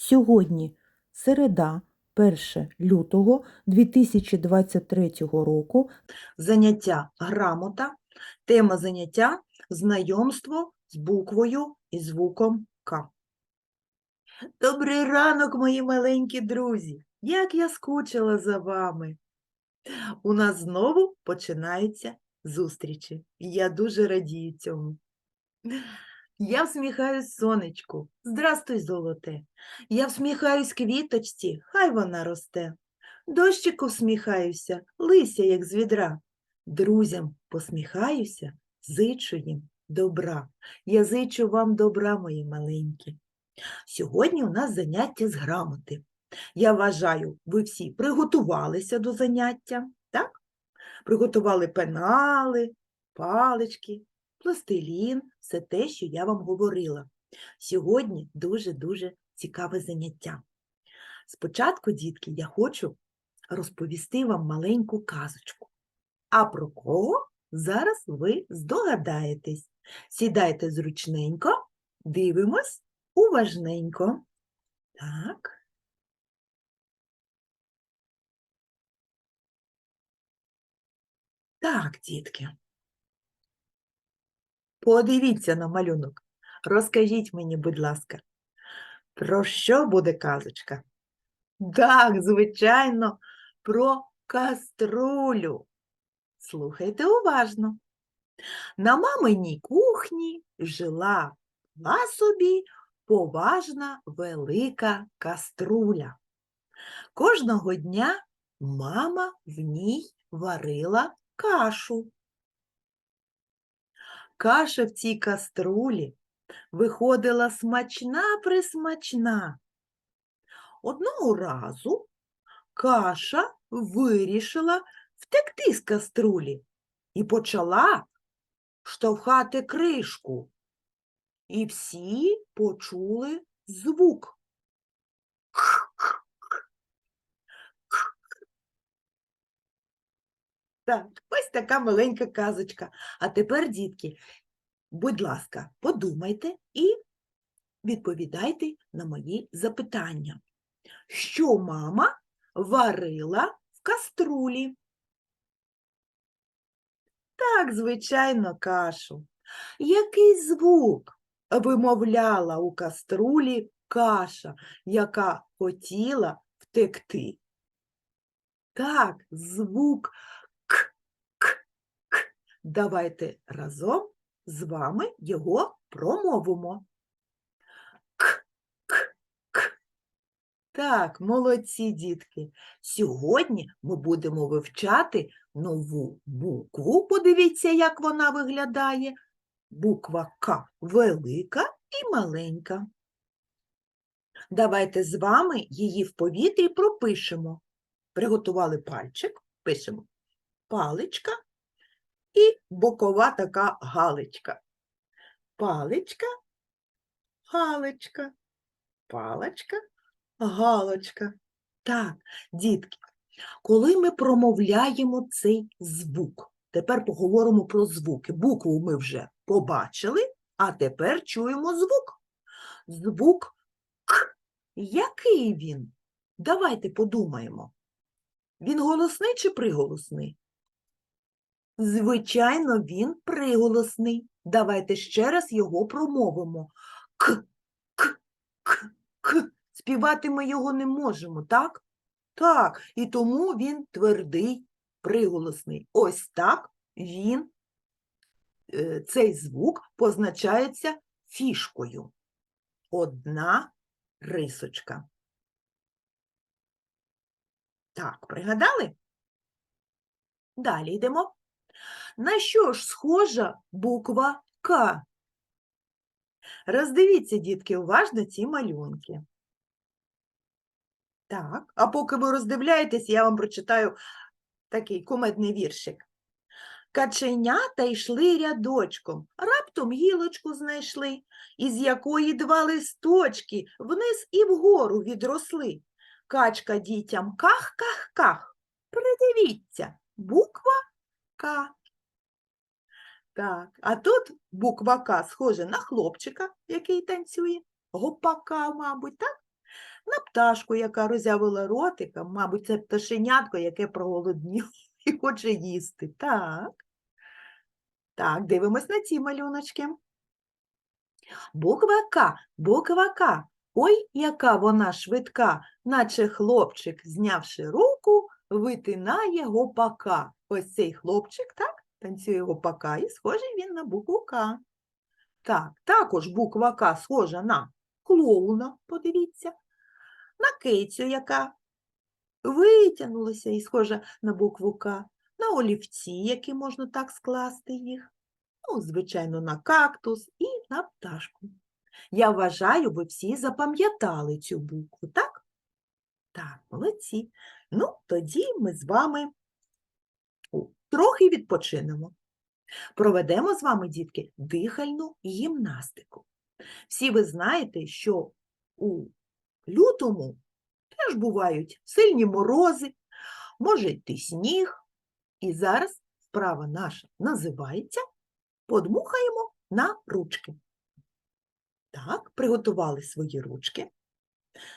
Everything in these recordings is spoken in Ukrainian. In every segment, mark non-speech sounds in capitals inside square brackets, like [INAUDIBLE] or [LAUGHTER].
Сьогодні середа, 1 лютого 2023 року. Заняття грамота. Тема заняття знайомство з буквою і звуком К. Добрий ранок, мої маленькі друзі! Як я скучила за вами. У нас знову починаються зустрічі. Я дуже радію цьому. Я всміхаюсь сонечку. Здрастуй, золоте. Я всміхаюсь квіточці, хай вона росте. Дощику всміхаюся, лися, як з відра. Друзям посміхаюся, зичу їм добра. Я зичу вам добра, мої маленькі. Сьогодні у нас заняття з грамоти. Я вважаю, ви всі приготувалися до заняття, так? Приготували пенали, палички, пластилін, все те, що я вам говорила. Сьогодні дуже-дуже цікаве заняття. Спочатку, дітки, я хочу розповісти вам маленьку казочку. А про кого зараз ви здогадаєтесь. Сідайте зручненько, дивимось уважненько. Так. Так, дітки. Подивіться на малюнок. Розкажіть мені, будь ласка, про що буде казочка? Так, звичайно, про каструлю. Слухайте уважно. На маминій кухні жила була собі поважна велика каструля. Кожного дня мама в ній варила кашу. Каша в цій каструлі виходила смачна-присмачна. Одного разу каша вирішила втекти з каструлі і почала штовхати кришку. І всі почули звук. Так, ось така маленька казочка. А тепер, дітки, будь ласка, подумайте і відповідайте на мої запитання. Що мама варила в каструлі? Так, звичайно, кашу. Який звук вимовляла у каструлі каша, яка хотіла втекти? Так, звук. Давайте разом з вами його промовимо. К, к, к. Так, молодці, дітки. Сьогодні ми будемо вивчати нову букву. Подивіться, як вона виглядає. Буква К велика і маленька. Давайте з вами її в повітрі пропишемо. Приготували пальчик, пишемо паличка і бокова така галочка. Паличка, галочка, паличка, галочка. Так, дітки, коли ми промовляємо цей звук, тепер поговоримо про звуки. Букву ми вже побачили, а тепер чуємо звук. Звук К. Який він? Давайте подумаємо. Він голосний чи приголосний? Звичайно, він приголосний. Давайте ще раз його промовимо. К, к, к, к. Співати ми його не можемо, так? Так, і тому він твердий, приголосний. Ось так він, е, цей звук позначається фішкою. Одна рисочка. Так, пригадали? Далі йдемо. На що ж схожа буква К? Роздивіться, дітки, уважно ці малюнки. Так, а поки ви роздивляєтесь, я вам прочитаю такий кумедний віршик. Каченята йшли рядочком, раптом гілочку знайшли, із якої два листочки вниз і вгору відросли. Качка дітям ках-ках-ках. Придивіться, буква К. Так, а тут буква К схожа на хлопчика, який танцює, гопака, мабуть, так? На пташку, яка роззявила ротика, мабуть, це пташенятко, яке проголодніло [LAUGHS] і хоче їсти. Так. Так, дивимось на ці малюночки. Буква К, буква К. Ой, яка вона швидка, наче хлопчик, знявши руку, витинає гопака. Ось цей хлопчик, так, танцює гопака, і схожий він на букву К. Так, також буква К схожа на клоуна, подивіться, на кицю, яка витягнулася і схожа на букву К, на олівці, які можна так скласти їх, ну, звичайно, на кактус і на пташку. Я вважаю, ви всі запам'ятали цю букву, так? Так, молодці. Ну, тоді ми з вами трохи відпочинемо. Проведемо з вами, дітки, дихальну гімнастику. Всі ви знаєте, що у лютому теж бувають сильні морози, може йти сніг. І зараз справа наша називається Подмухаємо на ручки. Так, приготували свої ручки.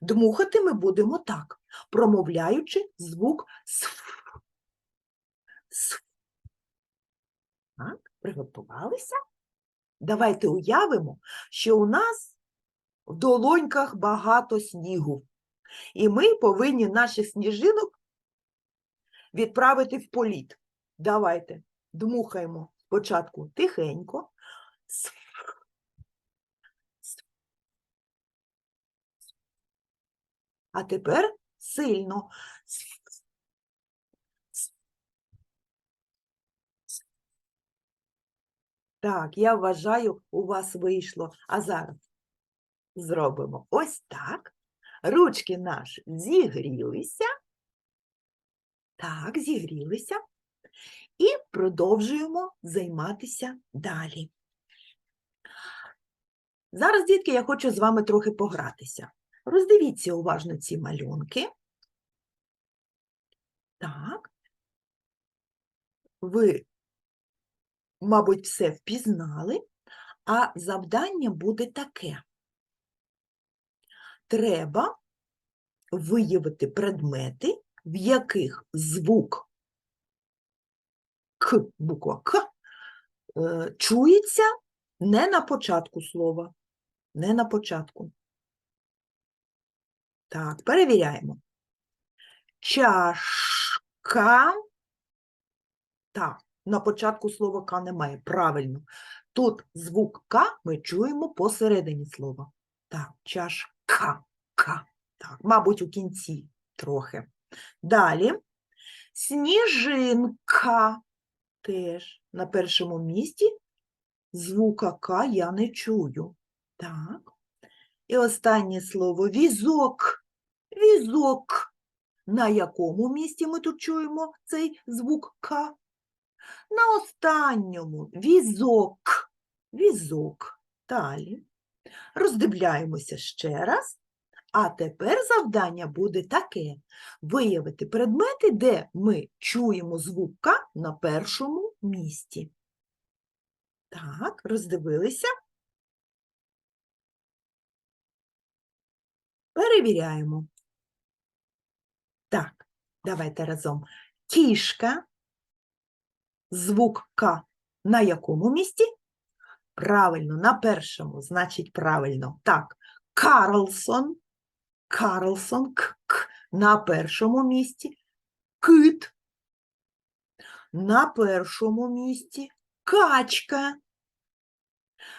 Дмухати ми будемо так, промовляючи звук «сф». Так, приготувалися. Давайте уявимо, що у нас в долоньках багато снігу, і ми повинні наших сніжинок відправити в політ. Давайте дмухаємо спочатку тихенько. А тепер сильно. Так, я вважаю, у вас вийшло. А зараз зробимо ось так. Ручки наші зігрілися. Так, зігрілися. І продовжуємо займатися далі. Зараз, дітки, я хочу з вами трохи погратися. Роздивіться уважно ці малюнки. Так. Ви, мабуть, все впізнали, а завдання буде таке. Треба виявити предмети, в яких звук К, буква К, е, чується не на початку слова, не на початку. Так, перевіряємо. Чашка. Так, на початку слова К немає. Правильно. Тут звук К ми чуємо посередині слова. Так, чашка. К. Так, мабуть, у кінці трохи. Далі. Сніжинка. Теж на першому місці звука К я не чую. Так. І останнє слово візок. Візок. На якому місці ми тут чуємо цей звук К? На останньому візок. Візок. Далі. Роздивляємося ще раз. А тепер завдання буде таке: виявити предмети, де ми чуємо звук К на першому місці. Так, роздивилися. Перевіряємо. Так, давайте разом. Кішка. Звук К на якому місці? Правильно, на першому, значить правильно. Так, Карлсон. Карлсон к, к на першому місці. Кит. На першому місці. Качка.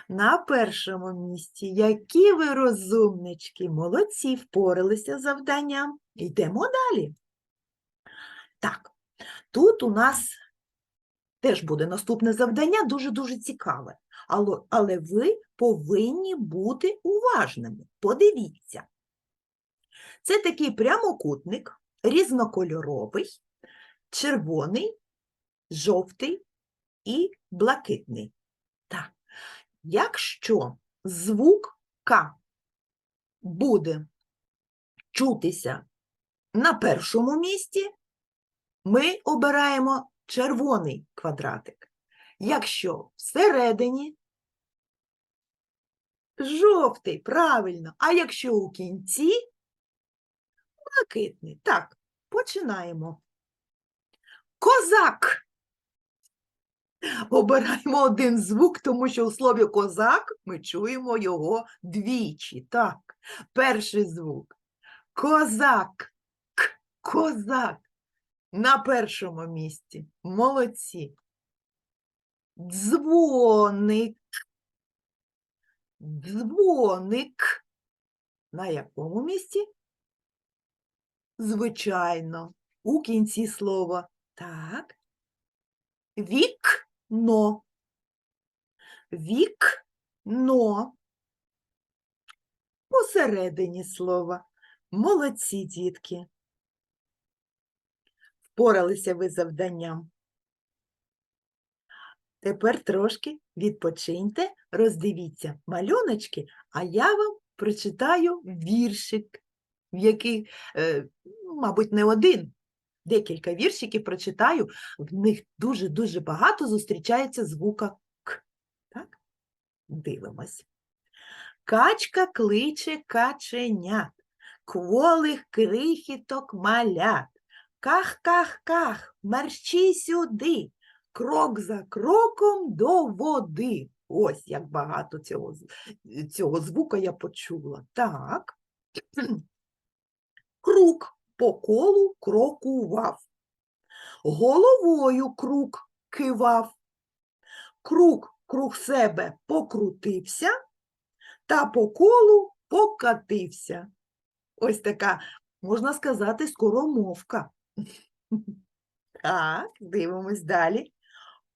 На першому місці. Які ви розумнички, молодці, впоралися з завданням. Йдемо далі. Так, тут у нас теж буде наступне завдання, дуже-дуже цікаве. Але, але ви повинні бути уважними. Подивіться. Це такий прямокутник, різнокольоровий, червоний, жовтий і блакитний. Так. Якщо звук К буде чутися на першому місці, ми обираємо червоний квадратик. Якщо всередині жовтий, правильно, а якщо у кінці Блакитний. Так, починаємо. Козак. Обираємо один звук, тому що у слові козак ми чуємо його двічі. Так, перший звук. Козак. К. Козак. На першому місці. Молодці. Дзвоник. Дзвоник. На якому місці? Звичайно, у кінці слова. Так. Вікно. Вікно. Посередині слова. Молодці, дітки. Впоралися ви завданням. Тепер трошки відпочиньте, роздивіться малюночки, а я вам прочитаю віршик, в який, е, ну, мабуть, не один, декілька віршиків прочитаю, в них дуже-дуже багато зустрічається звука К. Так? Дивимось. Качка кличе каченят, кволих крихіток малят. Ках-ках-ках, мерщій сюди, крок за кроком до води. Ось як багато цього, цього звука я почула. Так. [CLEARS THROAT] Круг по колу крокував. Головою круг кивав. Круг круг себе покрутився та по колу покатився. Ось така, можна сказати, скоромовка. Так, дивимось далі.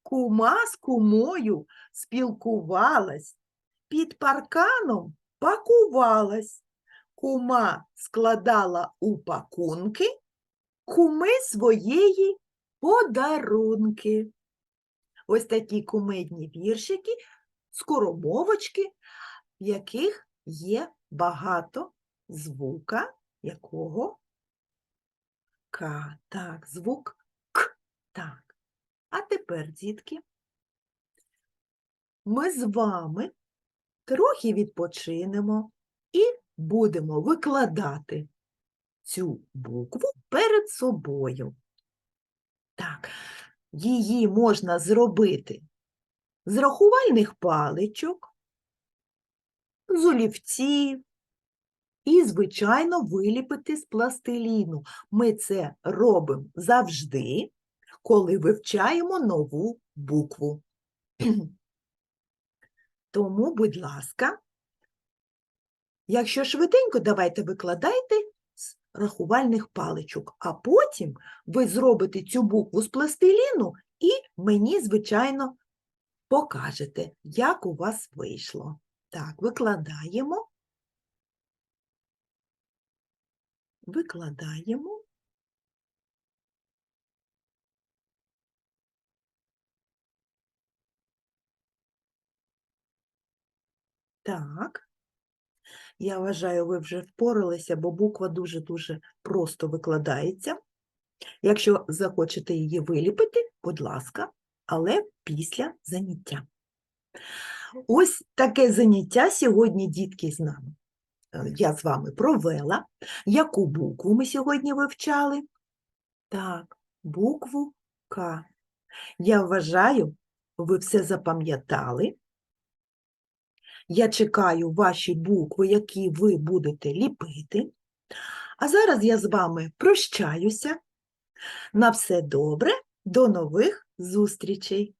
Кума з кумою спілкувалась, під парканом пакувалась. Кума складала у пакунки, куми своєї подарунки. Ось такі кумедні віршики, скоромовочки, в яких є багато звука, якого К. Так, звук К. Так. А тепер, дітки, ми з вами трохи відпочинемо і будемо викладати цю букву перед собою. Так, її можна зробити з рахувальних паличок, з олівців і, звичайно, виліпити з пластиліну. Ми це робимо завжди, коли вивчаємо нову букву. [CLEARS THROAT] Тому, будь ласка, якщо швиденько, давайте викладайте з рахувальних паличок, а потім ви зробите цю букву з пластиліну і мені, звичайно, покажете, як у вас вийшло. Так, викладаємо. Викладаємо. Так. Я вважаю, ви вже впоралися, бо буква дуже-дуже просто викладається. Якщо захочете її виліпити, будь ласка, але після заняття. Ось таке заняття сьогодні, дітки, з нами. Е, Я з вами провела. Яку букву ми сьогодні вивчали? Так, букву К. Я вважаю, ви все запам'ятали. Я чекаю ваші букви, які ви будете ліпити. А зараз я з вами прощаюся. На все добре, до нових зустрічей!